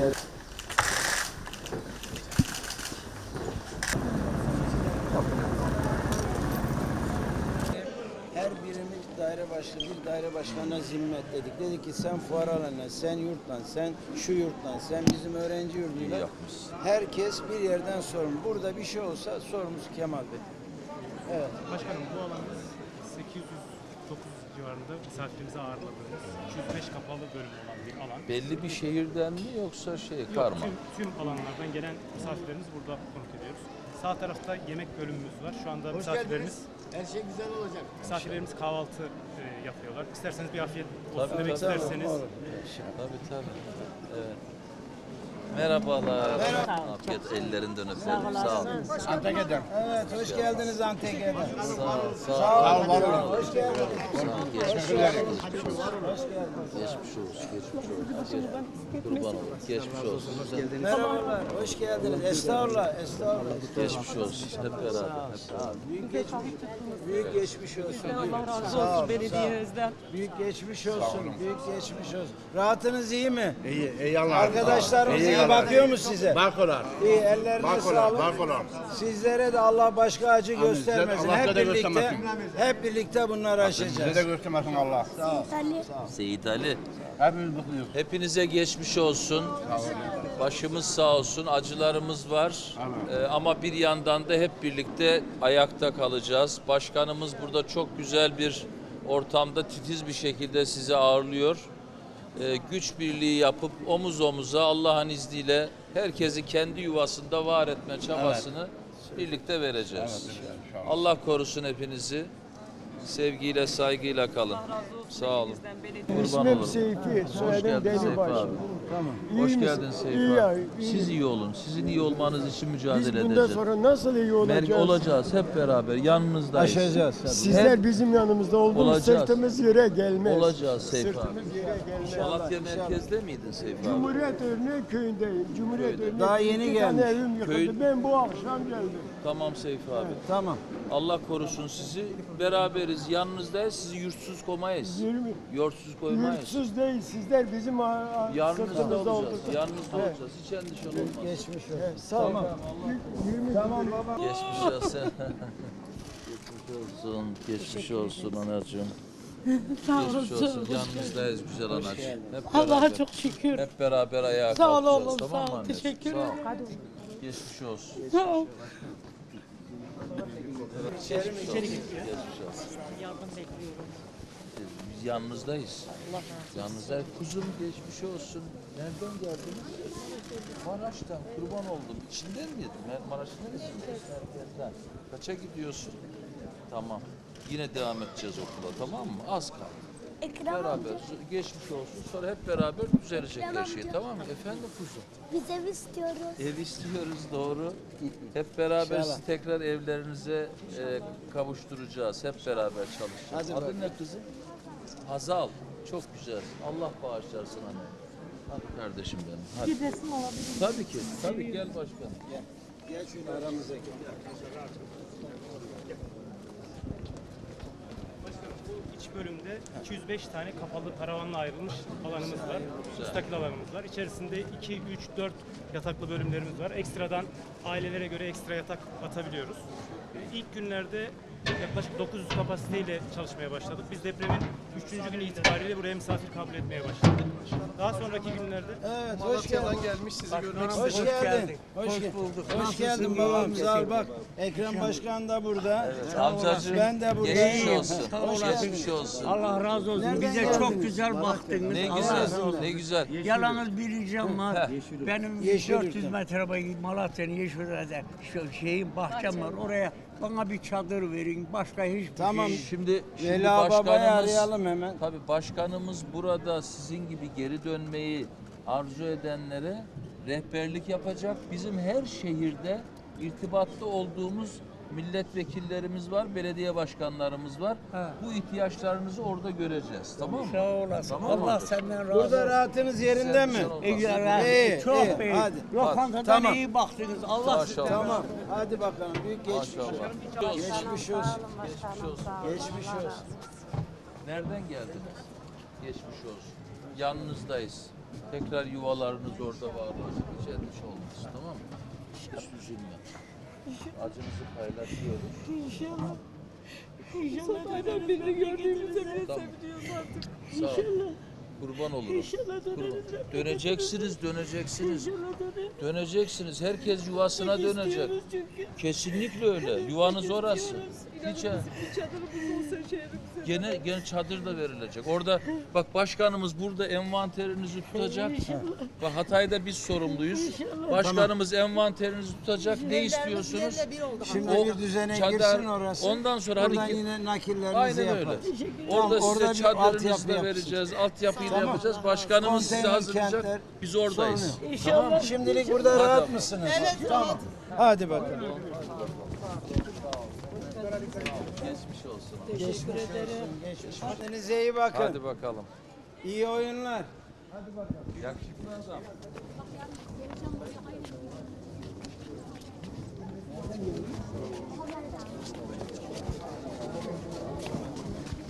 Her birimiz daire başkanı, bir daire başkanına zimmet dedik. Dedik ki sen fuar alanına, sen yurtlan, sen şu yurtlan, sen bizim öğrenci yurduyla. Herkes bir yerden sorumlu. Burada bir şey olsa sorumlusu Kemal Bey. Evet. Başkanım bu 809 civarında misafirimizi ağırladığımız 205 kapalı bölüm olan bir alan. Belli bir şehirden mi yoksa şey Yok, karma? tüm, tüm alanlardan gelen misafirlerimizi burada konuk ediyoruz. Sağ tarafta yemek bölümümüz var. Şu anda misafirlerimiz Her şey güzel olacak. misafirlerimiz kahvaltı e, yapıyorlar. İsterseniz bir afiyet olsun Tabii, demek tabii. isterseniz. Tabii tabii. Evet. Merhabalar. Afiyet ellerinden öperim. Sağ olun. Antakya'dan. Evet, hoş geldiniz Antakya'da. Sağ ol. Sağ ol. Hoş geldiniz. Sağ ol. Geçmiş olsun. Geçmiş olsun. Geçmiş olsun. Geçmiş olsun. Kurban olayım. Geçmiş olsun. Merhabalar, hoş geldiniz. Estağfurullah, estağfurullah. Geçmiş olsun. Hep beraber. Sağ ol. Büyük geçmiş, büyük geçmiş olsun. Allah razı Sağ olsun ol, belediyemizden. Büyük geçmiş olsun, büyük geçmiş olsun. Rahatınız iyi mi? İyi, iyi Allah. Arkadaşlarımız iyi Allah. Bakıyor mu size? Bakıyorlar. İyi, ellerine Bakıyorlar, sağlık. bakıyorlar. Sizlere de Allah başka acı göstermesin. Allah Hep da birlikte, göstermesin. hep birlikte bunları Bize aşacağız. de göstermesin Allah. Seyit Ali. Hepimiz mutluyuz. Hepinize geçmiş olsun. Başımız sağ olsun. Acılarımız var. Ee, ama bir yandan da hep birlikte ayakta kalacağız. Başkanımız burada çok güzel bir ortamda titiz bir şekilde sizi ağırlıyor. Ee, güç birliği yapıp omuz omuza Allah'ın izniyle herkesi kendi yuvasında var etme çabasını birlikte vereceğiz. Allah korusun hepinizi. Sevgiyle, saygıyla kalın. Sağ olun. İsmim Seyfi, Hoş soyadım geldin Seyfi abi. Tamam. İyi Hoş misin? geldin İyi Seyfi ya, abi. iyi. Siz iyi olun. Sizin iyi olmanız için Biz mücadele bundan sonra nasıl iyi Merk olacağız? olacağız hep beraber yanınızdayız. Aşacağız. Sizler bizim yanımızda olduğunuz Olacağız. sırtımız yere gelmez. Olacağız Seyfi abi. Sırtımız yere gelmez. Malatya merkezde miydin Seyfi abi? Cumhuriyet Örneği köyündeyim. Cumhuriyet Köyde. Örneği Daha yeni gelmiş. evim. Köy- Ben bu akşam geldim. Tamam Seyfi abi. Tamam. Allah korusun sizi. Beraberiz, yanınızdayız. Sizi yurtsuz komayız. 20. Yurtsuz koymayız. Yurtsuz değil sizler bizim a- Yanınızda olacağız. oturtun. Yanınızda Evet. olacağız. Hiç endişen olmaz. Geçmiş olsun. Evet, sağ olun. Y- 20 Tamam baba. Geçmiş olsun. Geçmiş olsun. Geçmiş olsun anacığım. Sağ olun. Geçmiş. Yanınızdayız güzel anacığım. Hep Allah'a çok şükür. Hep beraber ayağa Sağ ol Tamam sağ mı Teşekkür Sağ ol. Geçmiş olsun. Sağ ol. Geçmiş olsun. Yardım bekliyorum. Biz yanınızdayız. Allah razı olsun. Yanınızda kuzum geçmiş olsun. Nereden geldiniz? Maraş'tan kurban oldum. İçinden miydin? Mer- Maraş'ın neresinde? Merkezden. Kaça gidiyorsun? Tamam. Yine devam edeceğiz okula tamam mı? Az kaldı. Beraber geçmiş olsun. Sonra hep beraber düzelecek her şey tamam mı? Efendim kuzum. Biz ev istiyoruz. Ev istiyoruz doğru. Hep beraber İnşallah. sizi tekrar evlerinize e, kavuşturacağız. Hep beraber çalışacağız. Hadi Adın ne kızım? Hazal. Çok güzel. Allah bağışlarsın anne. Hadi kardeşim benim. Hadi. Bir resim alabilir miyim? Tabii ki. Tabii gel başkanım. Gel. Gel şöyle aramıza gel. Başkanım bu iç bölümde 205 tane kapalı paravanla ayrılmış alanımız var. Müstakil alanımız var. İçerisinde 2, 3, 4 yataklı bölümlerimiz var. Ekstradan ailelere göre ekstra yatak atabiliyoruz. İlk günlerde yaklaşık 900 kapasiteyle çalışmaya başladık. Biz depremin 3. günü itibariyle buraya misafir kabul etmeye başladık. Daha sonraki günlerde Evet, hoş geldin. gelmiş sizi görmek Hoş geldin. Hoş, bulduk. Hoş geldin babam. Sağ ol bak. Ekrem Başkan da burada. Amcacığım Ben de buradayım. geçmiş olsun. Geçmiş olsun. Allah razı olsun. Nereden Bize geldiniz? çok güzel baktınız. Ne Allah güzel. olsun. Ne güzel. Yalnız bir ricam var. Benim Yeşilyurt'ta. 400 metre boyu Malatya'nın Yeşilöy'de şu şeyin bahçem var. Oraya bana bir çadır verin. Başka hiçbir Tamam. şey. Şimdi, şimdi Vela Baba'yı başkanımız arayalım hemen. Tabii başkanımız burada sizin gibi geri dönmeyi arzu edenlere rehberlik yapacak. Bizim her şehirde irtibatta olduğumuz milletvekillerimiz var, belediye başkanlarımız var. Bu ihtiyaçlarınızı orada göreceğiz. Tamam mı? Sağ olasın. Tamam mı Allah senden razı Burada olsun. rahatınız yerinde mi? Güzel olmaz. İyi, İyi, çok iyi. iyi. Hadi. Lokantadan Tamam. iyi baktınız. Allah Maşallah. sizden Tamam. Hadi bakalım. Büyük geçmiş olsun. Maşallah. Geçmiş olsun. Geçmiş olsun. Nereden geldiniz? Geçmiş olsun. yanınızdayız. Tekrar yuvalarınız orada var olsun. Hiç endişe olmasın tamam mı? Hiç üzülme. Acınızı paylaşıyoruz. İnşallah. İnşallah aynen birini gördüğümüzde bile Tamam. seviniyoruz artık. Sağ ol. İnşallah. Kurban olurum. İnşallah döneriz. Kurban. Döneceksiniz, döneceksiniz. İnşallah döneriz. Döneceksiniz. Herkes yuvasına dönecek. İstiyoruz çünkü. Kesinlikle öyle. Yuvanız orası. İstiyoruz. Hiç bir çadırımız olsa şehrimize. Gene gene çadır da verilecek. Orada bak başkanımız burada envanterinizi tutacak. Bak Hatay'da biz sorumluyuz. Başkanımız envanterinizi tutacak. Ne istiyorsunuz? Şimdi O bir düzene çadar- girsin orası. ondan sonra hadi Buradan ki- yine nakillerinizi Aynen yaparız. öyle. Tamam, Orada orada bir size çadırınızı altyapı da vereceğiz. Altyapıyı da Tamam. yapacağız. Başkanımız size hazırlayacak. kentler, Biz oradayız. İnşallah. Şimdilik burada rahat mısınız? Evet, tamam. Hadi bakalım. Geçmiş olsun. Teşekkür ederim. Geçmiş. Kendinize iyi bakın. Hadi bakalım. İyi oyunlar. Yakışıklı adam.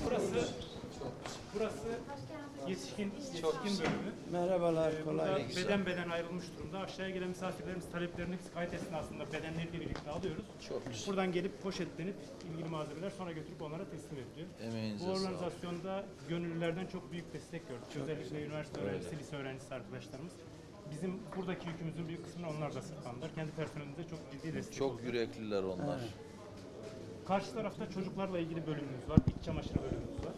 Burası burası yetişkin yetişkin bölümü. Merhabalar, kolay Burada gelsin. beden beden ayrılmış durumda. Aşağıya gelen misafirlerimiz taleplerini kayıt esnasında bedenleriyle birlikte alıyoruz. Çok güzel. Buradan gelip poşetlenip ilgili malzemeler sonra götürüp onlara teslim ediliyor. Emeğinize Bu organizasyonda gönüllülerden çok büyük destek gördük. Özellikle üniversite öğrencisi, lise öğrencisi arkadaşlarımız. Bizim buradaki yükümüzün büyük kısmını onlar da sırtlandılar. Kendi personelimize çok ciddi destek Çok oldu. yürekliler onlar. Karşı tarafta çocuklarla ilgili bölümümüz var. İç çamaşırı bölümümüz var.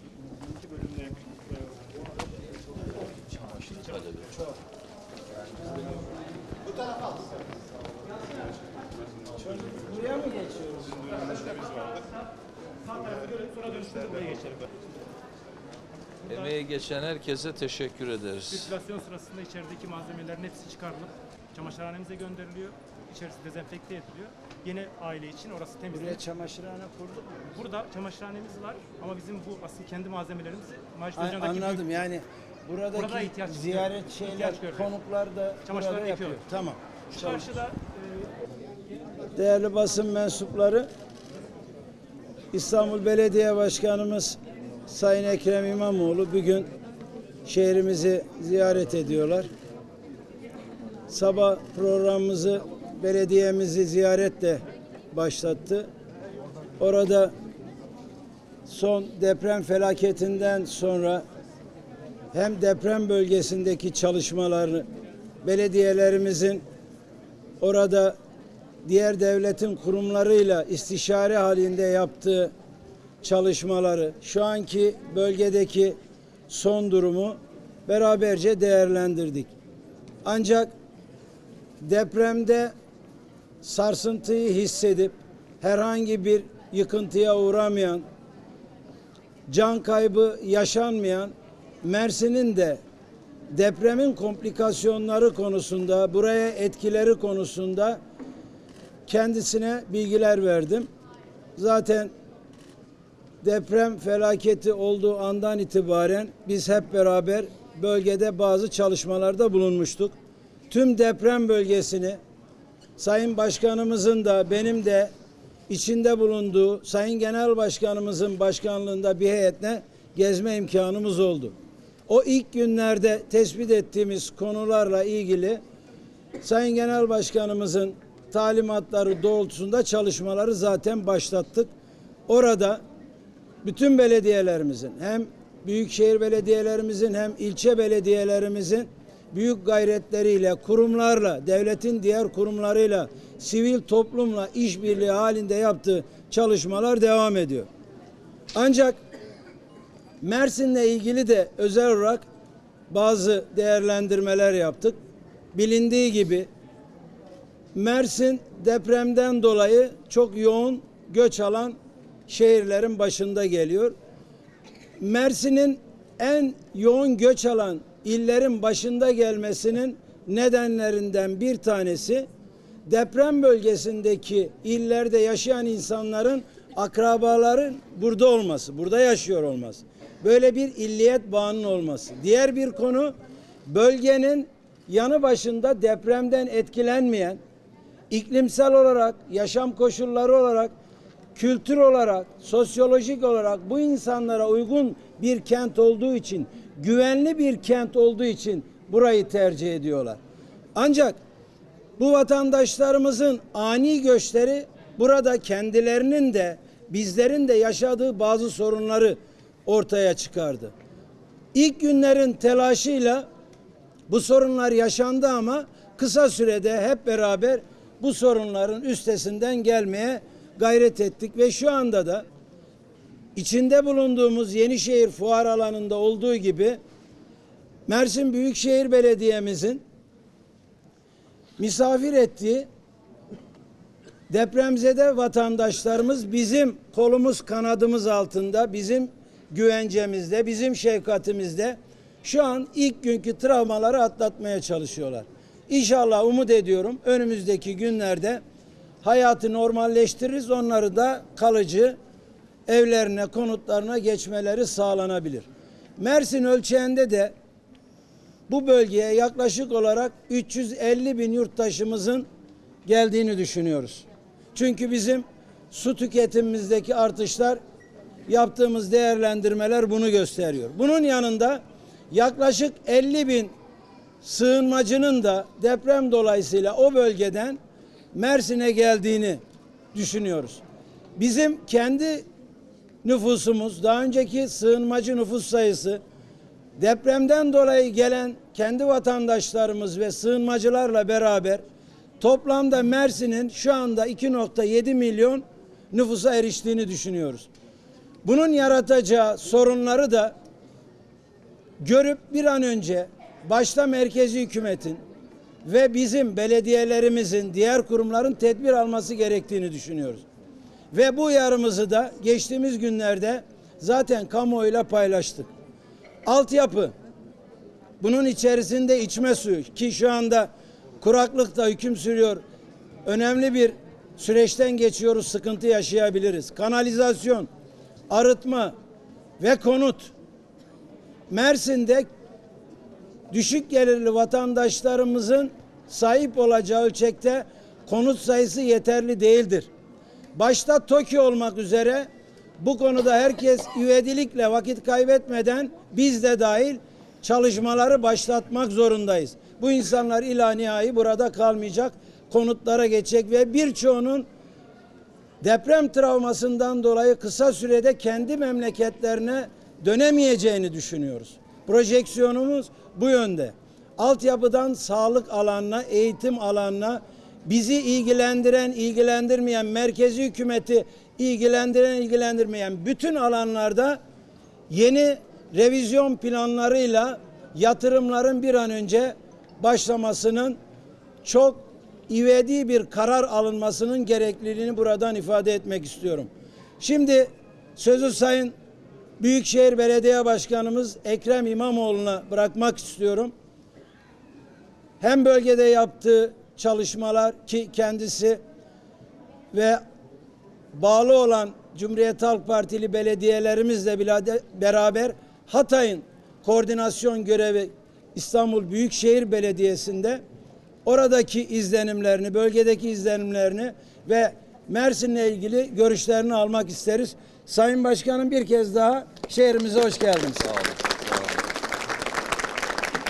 İki bölümle Çamaşır talebi. Buraya mı geçiyoruz? Sağ tarafı görelim sonra dönüşte buraya geçelim. Emeği geçen herkese teşekkür ederiz. Sirkülasyon sırasında içerideki malzemelerin hepsi çıkarılıp çamaşırhanemize gönderiliyor. İçerisi dezenfekte ediliyor. Yine aile için orası Buraya temizlenip çamaşırhane kurduk mu? Burada çamaşırhanemiz var ama bizim bu asıl kendi malzemelerimizi Macit Hoca'daki büyük Anladım yani Burada buradaki ihtiyaç ziyaret şeyler, İhtiyaç konuklar da burada yapıyor. yıkıyor. Tamam. Şu karşıda e, Değerli basın mensupları, İstanbul Belediye Başkanımız Sayın Ekrem İmamoğlu bugün şehrimizi ziyaret ediyorlar. Sabah programımızı belediyemizi ziyaretle başlattı. Orada son deprem felaketinden sonra hem deprem bölgesindeki çalışmaları belediyelerimizin orada diğer devletin kurumlarıyla istişare halinde yaptığı çalışmaları, şu anki bölgedeki son durumu beraberce değerlendirdik. Ancak depremde sarsıntıyı hissedip herhangi bir yıkıntıya uğramayan, can kaybı yaşanmayan Mersin'in de depremin komplikasyonları konusunda, buraya etkileri konusunda kendisine bilgiler verdim. Zaten deprem felaketi olduğu andan itibaren biz hep beraber bölgede bazı çalışmalarda bulunmuştuk. Tüm deprem bölgesini Sayın Başkanımızın da benim de içinde bulunduğu Sayın Genel Başkanımızın başkanlığında bir heyetle gezme imkanımız oldu. O ilk günlerde tespit ettiğimiz konularla ilgili Sayın Genel Başkanımızın talimatları doğrultusunda çalışmaları zaten başlattık. Orada bütün belediyelerimizin hem büyükşehir belediyelerimizin hem ilçe belediyelerimizin büyük gayretleriyle, kurumlarla, devletin diğer kurumlarıyla, sivil toplumla işbirliği halinde yaptığı çalışmalar devam ediyor. Ancak Mersin'le ilgili de özel olarak bazı değerlendirmeler yaptık. Bilindiği gibi Mersin depremden dolayı çok yoğun göç alan şehirlerin başında geliyor. Mersin'in en yoğun göç alan illerin başında gelmesinin nedenlerinden bir tanesi deprem bölgesindeki illerde yaşayan insanların akrabaların burada olması, burada yaşıyor olması. Böyle bir illiyet bağının olması. Diğer bir konu bölgenin yanı başında depremden etkilenmeyen iklimsel olarak, yaşam koşulları olarak, kültür olarak, sosyolojik olarak bu insanlara uygun bir kent olduğu için güvenli bir kent olduğu için burayı tercih ediyorlar. Ancak bu vatandaşlarımızın ani göçleri burada kendilerinin de bizlerin de yaşadığı bazı sorunları ortaya çıkardı. İlk günlerin telaşıyla bu sorunlar yaşandı ama kısa sürede hep beraber bu sorunların üstesinden gelmeye gayret ettik ve şu anda da içinde bulunduğumuz Yenişehir Fuar Alanı'nda olduğu gibi Mersin Büyükşehir Belediye'mizin misafir ettiği depremzede vatandaşlarımız bizim kolumuz kanadımız altında, bizim güvencemizde, bizim şefkatimizde şu an ilk günkü travmaları atlatmaya çalışıyorlar. İnşallah umut ediyorum önümüzdeki günlerde hayatı normalleştiririz. Onları da kalıcı evlerine, konutlarına geçmeleri sağlanabilir. Mersin ölçeğinde de bu bölgeye yaklaşık olarak 350 bin yurttaşımızın geldiğini düşünüyoruz. Çünkü bizim su tüketimimizdeki artışlar yaptığımız değerlendirmeler bunu gösteriyor. Bunun yanında yaklaşık 50 bin sığınmacının da deprem dolayısıyla o bölgeden Mersin'e geldiğini düşünüyoruz. Bizim kendi nüfusumuz, daha önceki sığınmacı nüfus sayısı depremden dolayı gelen kendi vatandaşlarımız ve sığınmacılarla beraber toplamda Mersin'in şu anda 2.7 milyon nüfusa eriştiğini düşünüyoruz. Bunun yaratacağı sorunları da görüp bir an önce başta merkezi hükümetin ve bizim belediyelerimizin, diğer kurumların tedbir alması gerektiğini düşünüyoruz. Ve bu uyarımızı da geçtiğimiz günlerde zaten kamuoyuyla paylaştık. Altyapı, bunun içerisinde içme suyu ki şu anda kuraklıkta hüküm sürüyor. Önemli bir süreçten geçiyoruz, sıkıntı yaşayabiliriz. Kanalizasyon, arıtma ve konut. Mersin'de düşük gelirli vatandaşlarımızın sahip olacağı ölçekte konut sayısı yeterli değildir. Başta TOKİ olmak üzere bu konuda herkes üvedilikle vakit kaybetmeden biz de dahil çalışmaları başlatmak zorundayız. Bu insanlar ila nihai burada kalmayacak, konutlara geçecek ve birçoğunun deprem travmasından dolayı kısa sürede kendi memleketlerine dönemeyeceğini düşünüyoruz. Projeksiyonumuz bu yönde. Altyapıdan sağlık alanına, eğitim alanına, bizi ilgilendiren, ilgilendirmeyen, merkezi hükümeti ilgilendiren, ilgilendirmeyen bütün alanlarda yeni revizyon planlarıyla yatırımların bir an önce başlamasının çok ivedi bir karar alınmasının gerekliliğini buradan ifade etmek istiyorum. Şimdi sözü Sayın Büyükşehir Belediye Başkanımız Ekrem İmamoğlu'na bırakmak istiyorum. Hem bölgede yaptığı çalışmalar ki kendisi ve bağlı olan Cumhuriyet Halk Partili belediyelerimizle beraber Hatay'ın koordinasyon görevi İstanbul Büyükşehir Belediyesi'nde oradaki izlenimlerini, bölgedeki izlenimlerini ve Mersin'le ilgili görüşlerini almak isteriz. Sayın Başkanım bir kez daha şehrimize hoş geldiniz. Sağ olun.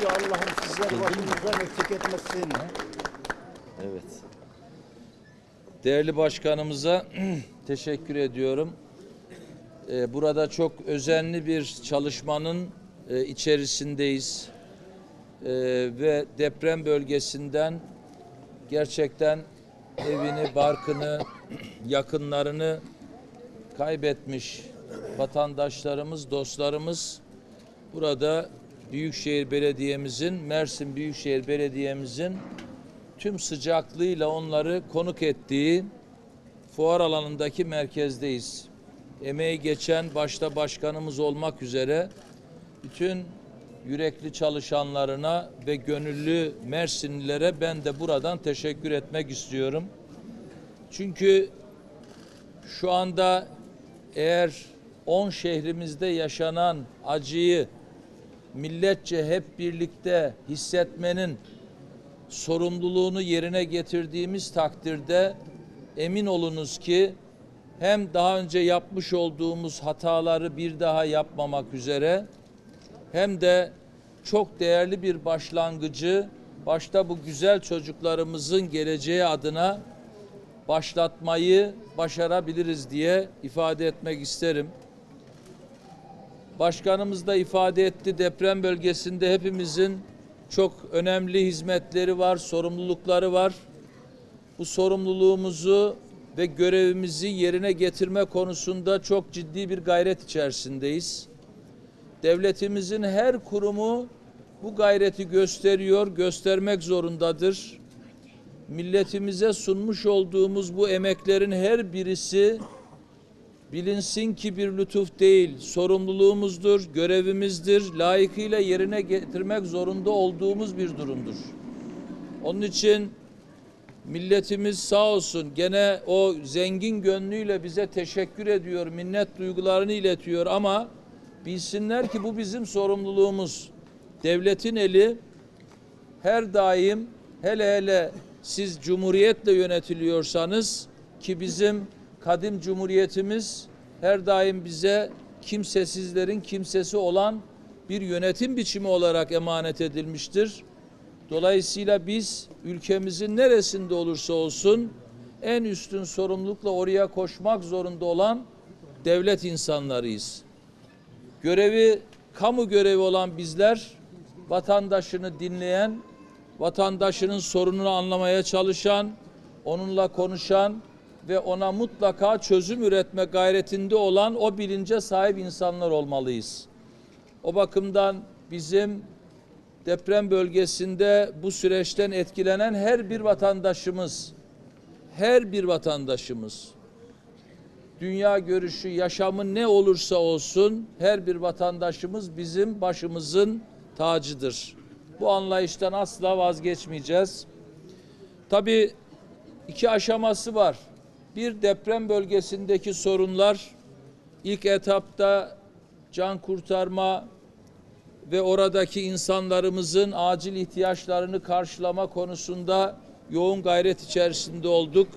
Allah'ım sizleri başımızdan eksik etmesin. Evet. Değerli başkanımıza teşekkür ediyorum. Ee, Burada çok özenli bir çalışmanın e, içerisindeyiz. Ee, Ve deprem bölgesinden gerçekten evini, barkını, yakınlarını kaybetmiş vatandaşlarımız, dostlarımız burada Büyükşehir Belediye'mizin, Mersin Büyükşehir Belediye'mizin tüm sıcaklığıyla onları konuk ettiği fuar alanındaki merkezdeyiz. Emeği geçen başta başkanımız olmak üzere bütün yürekli çalışanlarına ve gönüllü Mersinlilere ben de buradan teşekkür etmek istiyorum. Çünkü şu anda eğer 10 şehrimizde yaşanan acıyı milletçe hep birlikte hissetmenin sorumluluğunu yerine getirdiğimiz takdirde emin olunuz ki hem daha önce yapmış olduğumuz hataları bir daha yapmamak üzere hem de çok değerli bir başlangıcı başta bu güzel çocuklarımızın geleceği adına başlatmayı başarabiliriz diye ifade etmek isterim. Başkanımız da ifade etti deprem bölgesinde hepimizin çok önemli hizmetleri var, sorumlulukları var. Bu sorumluluğumuzu ve görevimizi yerine getirme konusunda çok ciddi bir gayret içerisindeyiz. Devletimizin her kurumu bu gayreti gösteriyor, göstermek zorundadır. Milletimize sunmuş olduğumuz bu emeklerin her birisi bilinsin ki bir lütuf değil, sorumluluğumuzdur, görevimizdir, layıkıyla yerine getirmek zorunda olduğumuz bir durumdur. Onun için milletimiz sağ olsun gene o zengin gönlüyle bize teşekkür ediyor, minnet duygularını iletiyor ama bilsinler ki bu bizim sorumluluğumuz. Devletin eli her daim hele hele siz cumhuriyetle yönetiliyorsanız ki bizim kadim cumhuriyetimiz her daim bize kimsesizlerin kimsesi olan bir yönetim biçimi olarak emanet edilmiştir. Dolayısıyla biz ülkemizin neresinde olursa olsun en üstün sorumlulukla oraya koşmak zorunda olan devlet insanlarıyız. Görevi kamu görevi olan bizler vatandaşını dinleyen, vatandaşının sorununu anlamaya çalışan, onunla konuşan ve ona mutlaka çözüm üretme gayretinde olan o bilince sahip insanlar olmalıyız. O bakımdan bizim deprem bölgesinde bu süreçten etkilenen her bir vatandaşımız, her bir vatandaşımız, dünya görüşü, yaşamı ne olursa olsun her bir vatandaşımız bizim başımızın tacıdır. Bu anlayıştan asla vazgeçmeyeceğiz. Tabii iki aşaması var. Bir deprem bölgesindeki sorunlar ilk etapta can kurtarma ve oradaki insanlarımızın acil ihtiyaçlarını karşılama konusunda yoğun gayret içerisinde olduk.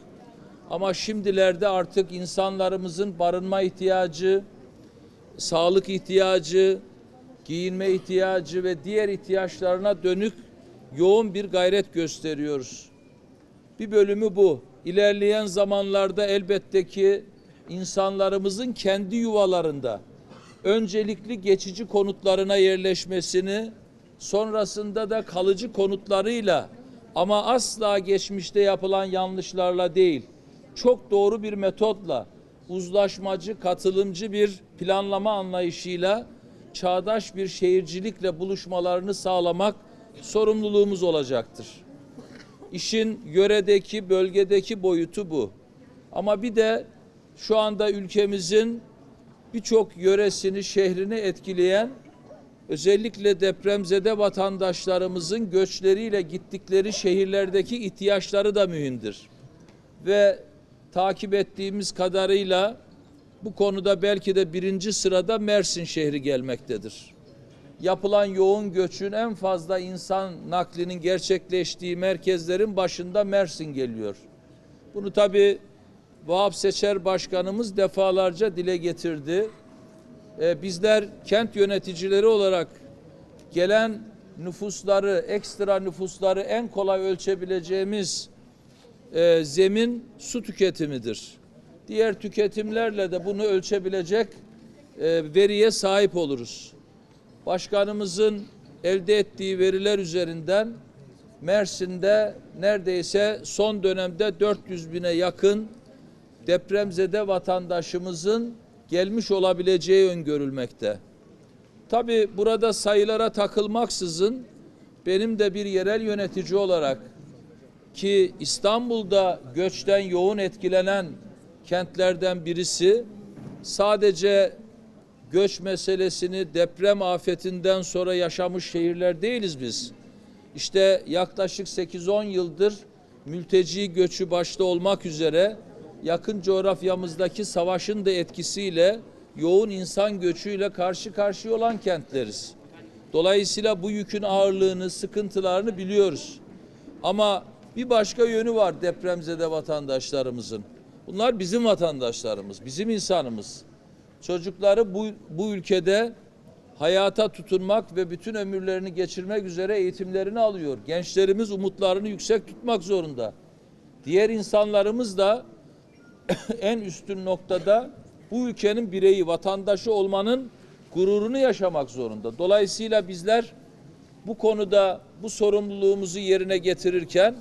Ama şimdilerde artık insanlarımızın barınma ihtiyacı, sağlık ihtiyacı, giyinme ihtiyacı ve diğer ihtiyaçlarına dönük yoğun bir gayret gösteriyoruz. Bir bölümü bu. İlerleyen zamanlarda elbette ki insanlarımızın kendi yuvalarında öncelikli geçici konutlarına yerleşmesini, sonrasında da kalıcı konutlarıyla ama asla geçmişte yapılan yanlışlarla değil, çok doğru bir metotla, uzlaşmacı, katılımcı bir planlama anlayışıyla, çağdaş bir şehircilikle buluşmalarını sağlamak sorumluluğumuz olacaktır. İşin yöredeki, bölgedeki boyutu bu. Ama bir de şu anda ülkemizin birçok yöresini, şehrini etkileyen özellikle depremzede vatandaşlarımızın göçleriyle gittikleri şehirlerdeki ihtiyaçları da mühimdir. Ve takip ettiğimiz kadarıyla bu konuda belki de birinci sırada Mersin şehri gelmektedir. Yapılan yoğun göçün en fazla insan naklinin gerçekleştiği merkezlerin başında Mersin geliyor. Bunu tabii Vahap Seçer Başkanımız defalarca dile getirdi. Ee, bizler kent yöneticileri olarak gelen nüfusları, ekstra nüfusları en kolay ölçebileceğimiz e, zemin su tüketimidir. Diğer tüketimlerle de bunu ölçebilecek e, veriye sahip oluruz. Başkanımızın elde ettiği veriler üzerinden Mersin'de neredeyse son dönemde 400 bine yakın depremzede vatandaşımızın gelmiş olabileceği öngörülmekte. Tabi burada sayılara takılmaksızın benim de bir yerel yönetici olarak ki İstanbul'da göçten yoğun etkilenen kentlerden birisi sadece göç meselesini deprem afetinden sonra yaşamış şehirler değiliz biz. İşte yaklaşık 8-10 yıldır mülteci göçü başta olmak üzere yakın coğrafyamızdaki savaşın da etkisiyle yoğun insan göçüyle karşı karşıya olan kentleriz. Dolayısıyla bu yükün ağırlığını, sıkıntılarını biliyoruz. Ama bir başka yönü var depremzede vatandaşlarımızın. Bunlar bizim vatandaşlarımız, bizim insanımız. Çocukları bu, bu ülkede hayata tutunmak ve bütün ömürlerini geçirmek üzere eğitimlerini alıyor. Gençlerimiz umutlarını yüksek tutmak zorunda. Diğer insanlarımız da en üstün noktada bu ülkenin bireyi, vatandaşı olmanın gururunu yaşamak zorunda. Dolayısıyla bizler bu konuda bu sorumluluğumuzu yerine getirirken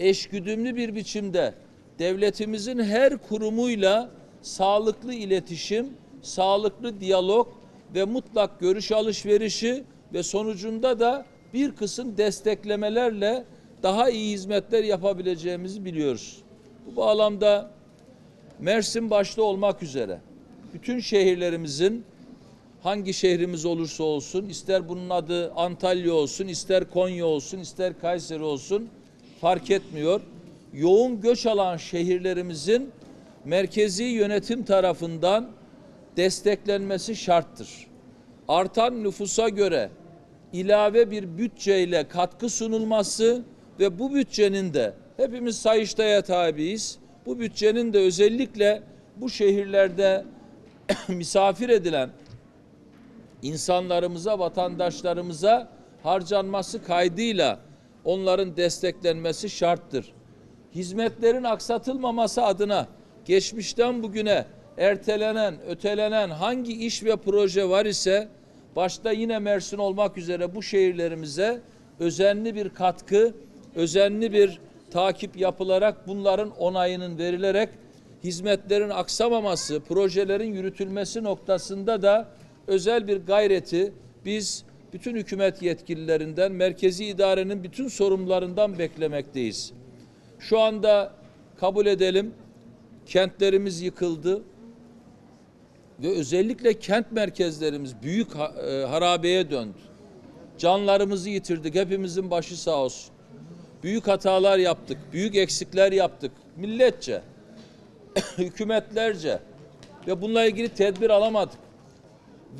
eşgüdümlü bir biçimde devletimizin her kurumuyla sağlıklı iletişim, sağlıklı diyalog ve mutlak görüş alışverişi ve sonucunda da bir kısım desteklemelerle daha iyi hizmetler yapabileceğimizi biliyoruz. Bu bağlamda Mersin başta olmak üzere bütün şehirlerimizin hangi şehrimiz olursa olsun, ister bunun adı Antalya olsun, ister Konya olsun, ister Kayseri olsun fark etmiyor. Yoğun göç alan şehirlerimizin merkezi yönetim tarafından desteklenmesi şarttır. Artan nüfusa göre ilave bir bütçeyle katkı sunulması ve bu bütçenin de hepimiz Sayıştay'a tabiiz. Bu bütçenin de özellikle bu şehirlerde misafir edilen insanlarımıza, vatandaşlarımıza harcanması kaydıyla onların desteklenmesi şarttır. Hizmetlerin aksatılmaması adına geçmişten bugüne ertelenen, ötelenen hangi iş ve proje var ise başta yine Mersin olmak üzere bu şehirlerimize özenli bir katkı, özenli bir takip yapılarak bunların onayının verilerek hizmetlerin aksamaması, projelerin yürütülmesi noktasında da özel bir gayreti biz bütün hükümet yetkililerinden, merkezi idarenin bütün sorumlularından beklemekteyiz. Şu anda kabul edelim, kentlerimiz yıkıldı ve özellikle kent merkezlerimiz büyük e, harabeye döndü. Canlarımızı yitirdik, hepimizin başı sağ olsun. Büyük hatalar yaptık, büyük eksikler yaptık milletçe, hükümetlerce ve bununla ilgili tedbir alamadık.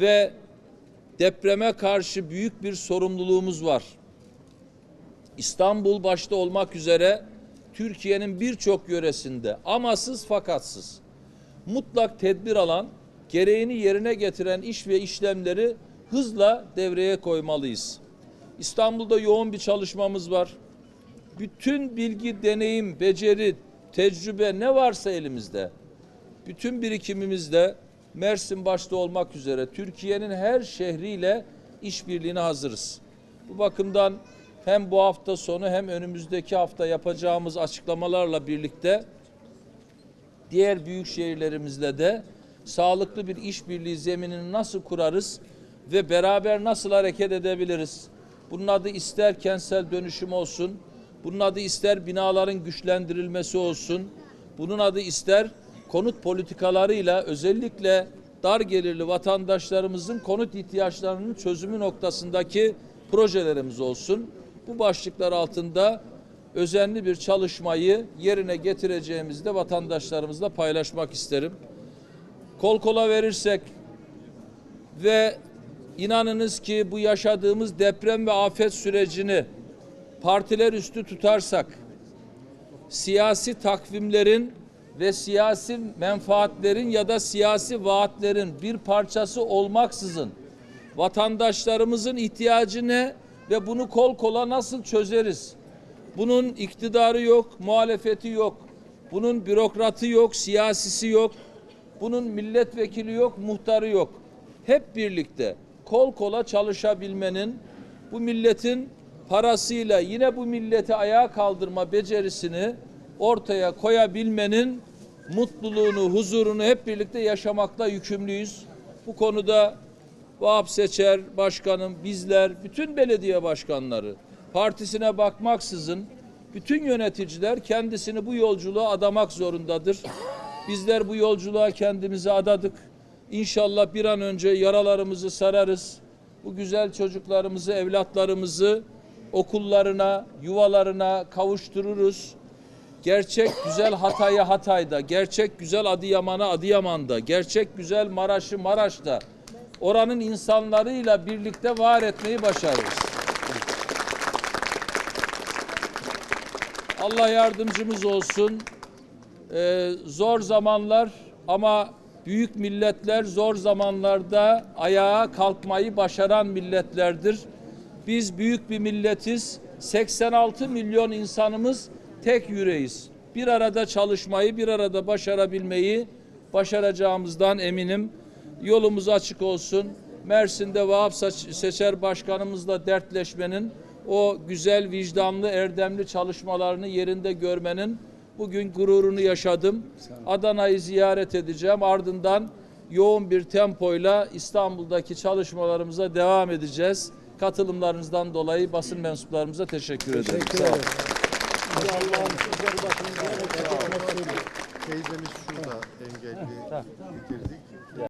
Ve depreme karşı büyük bir sorumluluğumuz var. İstanbul başta olmak üzere Türkiye'nin birçok yöresinde amasız fakatsız mutlak tedbir alan, gereğini yerine getiren iş ve işlemleri hızla devreye koymalıyız. İstanbul'da yoğun bir çalışmamız var. Bütün bilgi, deneyim, beceri, tecrübe ne varsa elimizde, bütün birikimimizle Mersin başta olmak üzere Türkiye'nin her şehriyle işbirliğine hazırız. Bu bakımdan hem bu hafta sonu hem önümüzdeki hafta yapacağımız açıklamalarla birlikte diğer büyük şehirlerimizle de sağlıklı bir işbirliği zeminini nasıl kurarız ve beraber nasıl hareket edebiliriz? Bunun adı ister kentsel dönüşüm olsun, bunun adı ister binaların güçlendirilmesi olsun, bunun adı ister konut politikalarıyla özellikle dar gelirli vatandaşlarımızın konut ihtiyaçlarının çözümü noktasındaki projelerimiz olsun. Bu başlıklar altında özenli bir çalışmayı yerine getireceğimizi de vatandaşlarımızla paylaşmak isterim. Kol kola verirsek ve inanınız ki bu yaşadığımız deprem ve afet sürecini partiler üstü tutarsak siyasi takvimlerin ve siyasi menfaatlerin ya da siyasi vaatlerin bir parçası olmaksızın vatandaşlarımızın ihtiyacı ne ve bunu kol kola nasıl çözeriz? Bunun iktidarı yok, muhalefeti yok. Bunun bürokratı yok, siyasisi yok. Bunun milletvekili yok, muhtarı yok. Hep birlikte kol kola çalışabilmenin bu milletin parasıyla yine bu milleti ayağa kaldırma becerisini ortaya koyabilmenin mutluluğunu, huzurunu hep birlikte yaşamakla yükümlüyüz. Bu konuda Vahap Seçer Başkanım, bizler, bütün belediye başkanları partisine bakmaksızın bütün yöneticiler kendisini bu yolculuğa adamak zorundadır. Bizler bu yolculuğa kendimizi adadık. İnşallah bir an önce yaralarımızı sararız. Bu güzel çocuklarımızı, evlatlarımızı okullarına, yuvalarına kavuştururuz. Gerçek güzel Hatay'ı Hatay'da, gerçek güzel Adıyaman'ı Adıyaman'da, gerçek güzel Maraş'ı Maraş'ta oranın insanlarıyla birlikte var etmeyi başarırız. Allah yardımcımız olsun. Ee, zor zamanlar ama Büyük milletler zor zamanlarda ayağa kalkmayı başaran milletlerdir. Biz büyük bir milletiz. 86 milyon insanımız tek yüreğiz. Bir arada çalışmayı, bir arada başarabilmeyi başaracağımızdan eminim. Yolumuz açık olsun. Mersin'de Vahap Seçer Başkanımızla dertleşmenin, o güzel, vicdanlı, erdemli çalışmalarını yerinde görmenin bugün gururunu yaşadım. Adana'yı ziyaret edeceğim. Ardından yoğun bir tempoyla İstanbul'daki çalışmalarımıza devam edeceğiz. Katılımlarınızdan dolayı basın mensuplarımıza teşekkür ederim. Sağ olun. Allah'ım sizleri etmesin. Teyzemiz şurada engelli getirdik.